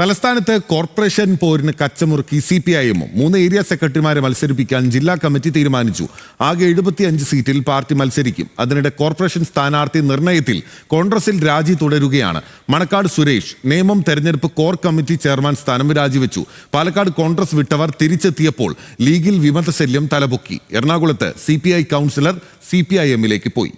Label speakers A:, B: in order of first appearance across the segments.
A: തലസ്ഥാനത്ത് കോർപ്പറേഷൻ പോരിന് കച്ചമുറുക്കി സി പി ഐ എമ്മും മൂന്ന് ഏരിയ സെക്രട്ടറിമാരെ മത്സരിപ്പിക്കാൻ ജില്ലാ കമ്മിറ്റി തീരുമാനിച്ചു. ആകെ എഴുപത്തിയഞ്ച് സീറ്റിൽ പാർട്ടി മത്സരിക്കും. അതിനിടെ കോർപ്പറേഷൻ സ്ഥാനാർത്ഥി നിർണയത്തിൽ കോൺഗ്രസിൽ രാജി തുടരുകയാണ്. മണക്കാട് സുരേഷ് നിയമം തെരഞ്ഞെടുപ്പ് കോർ കമ്മിറ്റി ചെയർമാൻ സ്ഥാനം രാജിവെച്ചു. പാലക്കാട് കോൺഗ്രസ് വിട്ടവർ തിരിച്ചെത്തിയപ്പോൾ ലീഗിൽ വിമതശല്യം തലപൊക്കി. എറണാകുളത്ത് C councillor C P I എമ്മിലേക്ക് പോയി.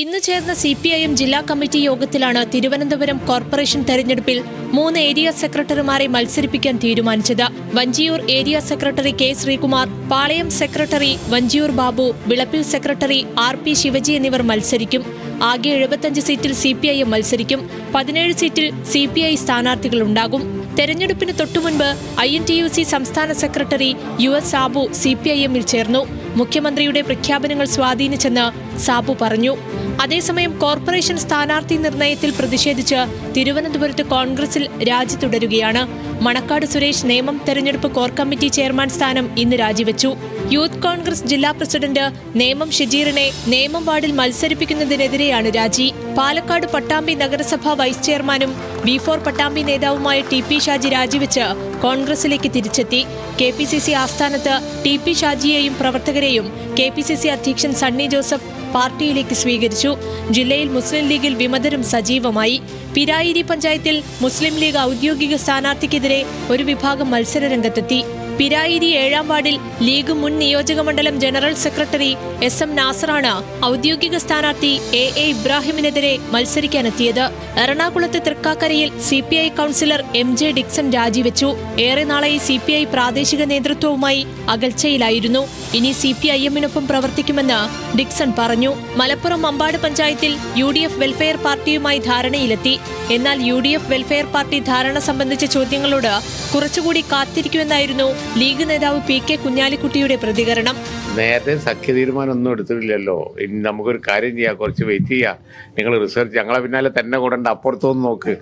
B: ഇന്ന് ചേർന്ന സി പി ഐ എം ജില്ലാ കമ്മിറ്റി യോഗത്തിലാണ് തിരുവനന്തപുരം കോർപ്പറേഷൻ തെരഞ്ഞെടുപ്പിൽ മൂന്ന് ഏരിയ സെക്രട്ടറിമാരെ മത്സരിപ്പിക്കാൻ തീരുമാനിച്ചത്. Vanchiyoor area secretary K Sreekumar Palayam secretary Vanchiyoor Babu Vilappil secretary R P Sivaji എന്നിവർ മത്സരിക്കും. ആകെ എഴുപത്തഞ്ച് സീറ്റിൽ സി പി ഐ എം മത്സരിക്കും. പതിനേഴ് സീറ്റിൽ സി പി ഐ സ്ഥാനാർത്ഥികളുണ്ടാകും തെരഞ്ഞെടുപ്പിന് തൊട്ടുമുൻപ് I N T U C സംസ്ഥാന secretary U S Sabu C P I എമ്മിൽ ചേർന്നു. മുഖ്യമന്ത്രിയുടെ പ്രഖ്യാപനങ്ങൾ സ്വാധീനിച്ചെന്ന് സാബു പറഞ്ഞു. അതേസമയം കോർപ്പറേഷൻ സ്ഥാനാർത്ഥി നിർണയത്തിൽ പ്രതിഷേധിച്ച് തിരുവനന്തപുരത്ത് കോൺഗ്രസിൽ രാജി തുടരുകയാണ്. മണക്കാട് സുരേഷ് നേമം തെരഞ്ഞെടുപ്പ് കോർ കമ്മിറ്റി ചെയർമാൻ സ്ഥാനം ഇന്ന് രാജിവെച്ചു. യൂത്ത് കോൺഗ്രസ് ജില്ലാ പ്രസിഡന്റ് നേമം ഷജീറിനെ നേമം വാർഡിൽ മത്സരിപ്പിക്കുന്നതിനെതിരെയാണ് രാജി. പാലക്കാട് പട്ടാമ്പി നഗരസഭാ വൈസ് ചെയർമാനും ബി ഫോർ പട്ടാമ്പി നേതാവുമായ ടി പി ഷാജി രാജിവെച്ച് കോൺഗ്രസിലേക്ക് തിരിച്ചെത്തി. കെ പി സി സി ആസ്ഥാനത്ത് ടി പി ഷാജിയെയും പ്രവർത്തകരെയും കെ പി സി സി അധ്യക്ഷൻ സണ്ണി ജോസഫ് പാർട്ടിയിലേക്ക് സ്വീകരിച്ചു. ജില്ലയിൽ മുസ്ലിം ലീഗിൽ വിമതരും സജീവമായി. പിരായിരി പഞ്ചായത്തിൽ മുസ്ലിം ലീഗ് ഔദ്യോഗിക സ്ഥാനാർത്ഥിക്കെതിരെ ഒരു വിഭാഗം മത്സര രംഗത്തെത്തി. പിരായിരി ഏഴാം വാർഡിൽ ലീഗ് മുൻ നിയോജകമണ്ഡലം ജനറൽ സെക്രട്ടറി എസ് എം നാസറാണ് ഔദ്യോഗിക സ്ഥാനാർത്ഥി എ എ ഇബ്രാഹിമിനെതിരെ മത്സരിക്കാനെത്തിയത്. എറണാകുളത്തെ തൃക്കാക്കരയിൽ C P I councillor M J Dixon രാജിവെച്ചു. ഏറെ നാളായി സി പി ഐ പ്രാദേശിക നേതൃത്വവുമായി അകൽച്ചയിലായിരുന്നു. ഇനി സി പി ഐ എമ്മിനൊപ്പം പ്രവർത്തിക്കുമെന്ന് ഡിക്സൺ പറഞ്ഞു. മലപ്പുറം അമ്പാട് പഞ്ചായത്തിൽ യു ഡി എഫ് വെൽഫെയർ പാർട്ടിയുമായി ധാരണയിലെത്തി. എന്നാൽ U D F welfare party ധാരണ സംബന്ധിച്ച ചോദ്യങ്ങളോട് കുറച്ചുകൂടി കാത്തിരിക്കുമെന്നായിരുന്നു ലീഗ് നേതാവ് പി കെ കുഞ്ഞാലിക്കുട്ടിയുടെ പ്രതികരണം.
C: നേരത്തെ സഖ്യ തീരുമാനം ഒന്നും എടുത്തിട്ടില്ലല്ലോ. ഇനി നമുക്കൊരു കാര്യം ചെയ്യാം. കുറച്ച് വെയിറ്റ് ചെയ്യാം. നിങ്ങൾ റിസർച്ച് ഞങ്ങളെ പിന്നാലെ തന്നെ കൂടണ്ട. അപ്പുറത്തൊന്ന് നോക്ക്.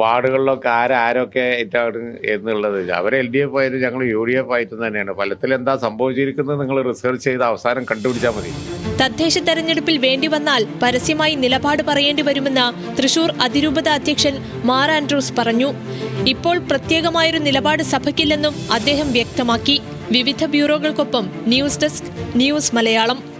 C: വാർഡുകളിലൊക്കെ ആരാരൊക്കെ ഏറ്റവും എന്നുള്ളത്. അവർ എൽ ഡി എഫ് ആയിട്ട് ഞങ്ങൾ യു ഡി എഫ് ആയിട്ടും തന്നെയാണ്. ഫലത്തിൽ എന്താ സംഭവിച്ചിരിക്കുന്നത് നിങ്ങൾ റിസർച്ച് ചെയ്ത് അവസാനം കണ്ടുപിടിച്ചാൽ മതി.
B: തദ്ദേശ തെരഞ്ഞെടുപ്പിൽ വേണ്ടി വന്നാൽ പരസ്യമായി നിലപാട് പറയേണ്ടി വരുമെന്ന് തൃശൂർ അതിരൂപത അധ്യക്ഷൻ മാർ ആൻഡ്രൂസ് പറഞ്ഞു. ഇപ്പോൾ പ്രത്യേകമായൊരു നിലപാട് സഭയ്ക്കില്ലെന്നും അദ്ദേഹം വ്യക്തമാക്കി. വിവിധ ബ്യൂറോകൾക്കൊപ്പം ന്യൂസ് ഡെസ്ക് ന്യൂസ് മലയാളം.